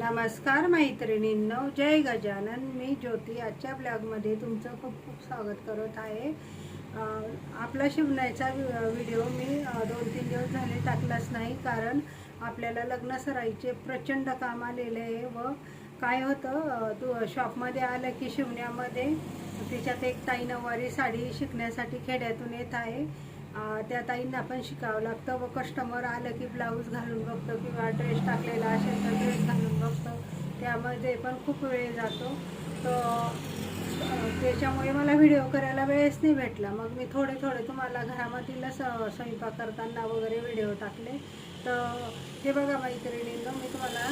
नमस्कार मैत्रिणींनो जय गजानन. मी ज्योती. आजच्या ब्लॉगमध्ये तुमचं खूप खूप स्वागत करत आहे. आपला शिवण्याचा व्हिडिओ मी दोन तीन दिवस झाले टाकलाच नाही कारण आपल्याला लग्न सराईचे प्रचंड काम आलेले आहे व काय होतं तू शॉपमध्ये आलं की शिवण्यामध्ये तिच्यात एक ताई नऊवारी साडी शिकण्यासाठी खेड्यातून येत आहे. त्या ताईंना पण शिकावं लागतं व कस्टमर आलं की ब्लाऊज घालून बघतो किंवा ड्रेस टाकलेला असेल तर ड्रेस घालून बघतो. त्यामध्ये पण खूप वेळ जातो. तर त्याच्यामुळे मला व्हिडिओ करायला वेळच नाही भेटला. मग मी थोडे थोडे तुम्हाला घरामधीलच स्वयंपाक करताना वगैरे व्हिडिओ टाकले. तर हे बघा मैत्रिणींनो मी तुम्हाला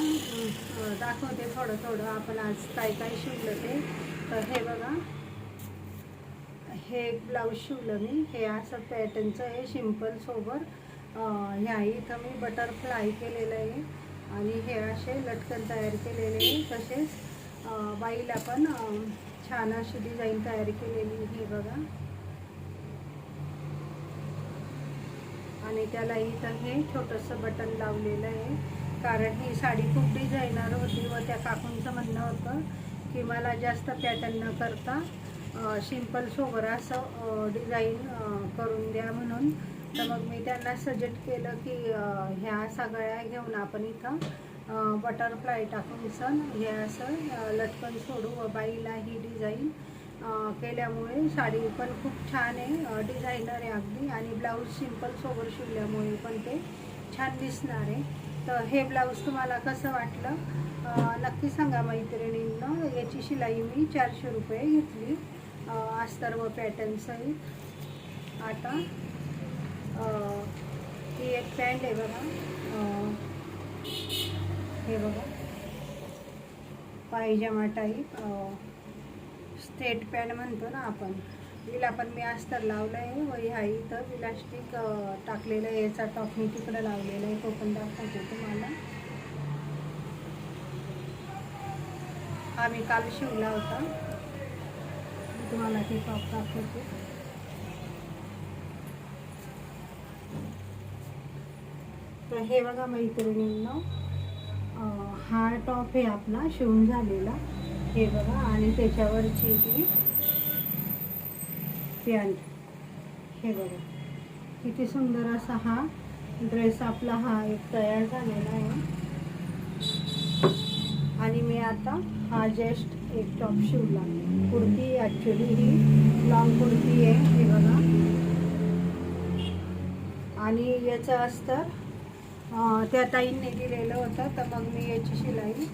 दाखवते थोडं थोडं. आपण आज काय काय शिवलं ते. तर हे बघा. हे एक ब्लाऊज शिवलं मी. हे असं पॅटर्नचं हे सिंपल सोबर ह्या इथं मी बटरफ्लाय केलेलं आहे. आणि हे असे लटकन तयार केलेले आहे. तसेच बाईला पण छान अशी डिझाईन तयार केलेली हे बघा. आणि त्याला इथं हे छोटंसं बटन लावलेलं आहे. कारण ही साडी खूप डिझायनर होती व त्या काकूंचं म्हणणं होतं की मला जास्त पॅटर्न न करता सिंपल सोबर असं डिझाईन करून द्या म्हणून. तर मग मी त्यांना सजेस्ट केलं की ह्या सगळ्या घेऊन आपण इथं बटरफ्लाय टाकून सण हे असं लटकन सोडू. व बाईला ही डिझाईन केल्यामुळे साडी पण खूप छान आहे. डिझायनर आहे अगदी. आणि ब्लाऊज सिंपल सोबर शिवल्यामुळे पण ते छान दिसणार आहे. तर हे ब्लाऊज तुम्हाला कसं वाटलं? नक्की सांगा मैत्रिणींना. याची शिलाई मी चारशे रुपये घेतली. अस्तर व पॅटर्नसहित आता ही एक पॅन्ट आहे बघा. हे बघा. पायजमा टाईप स्टेट पॅन्ट म्हणतो ना आपण. हिला पण मी अस्तर लावलं आहे व ह्या इथं इलास्टिक टाकलेलं आहे याचा टॉप मी तिकडं लावलेला आहे तो पण दाखवते तुम्हाला. हा मी काल शिवला होता. तुम्हाला ते टॉप दाखवते. तर हे बघा मैत्रिणींना हा टॉप आहे आपला शिवून झालेला. हे बघा आणि त्याच्यावरची ही आली. हे बघा. किती सुंदर असा हा ड्रेस आपला हा एक तयार झालेला आहे. आणि मी आता हा जस्ट एक टॉप शिवला कुर्ती ॲक्च्युली ही लॉंग कुर्ती आहे हे बघा. आणि याचं अस्तर त्या ताईंनी दिलेलं होतं तर मग मी याची शिलाई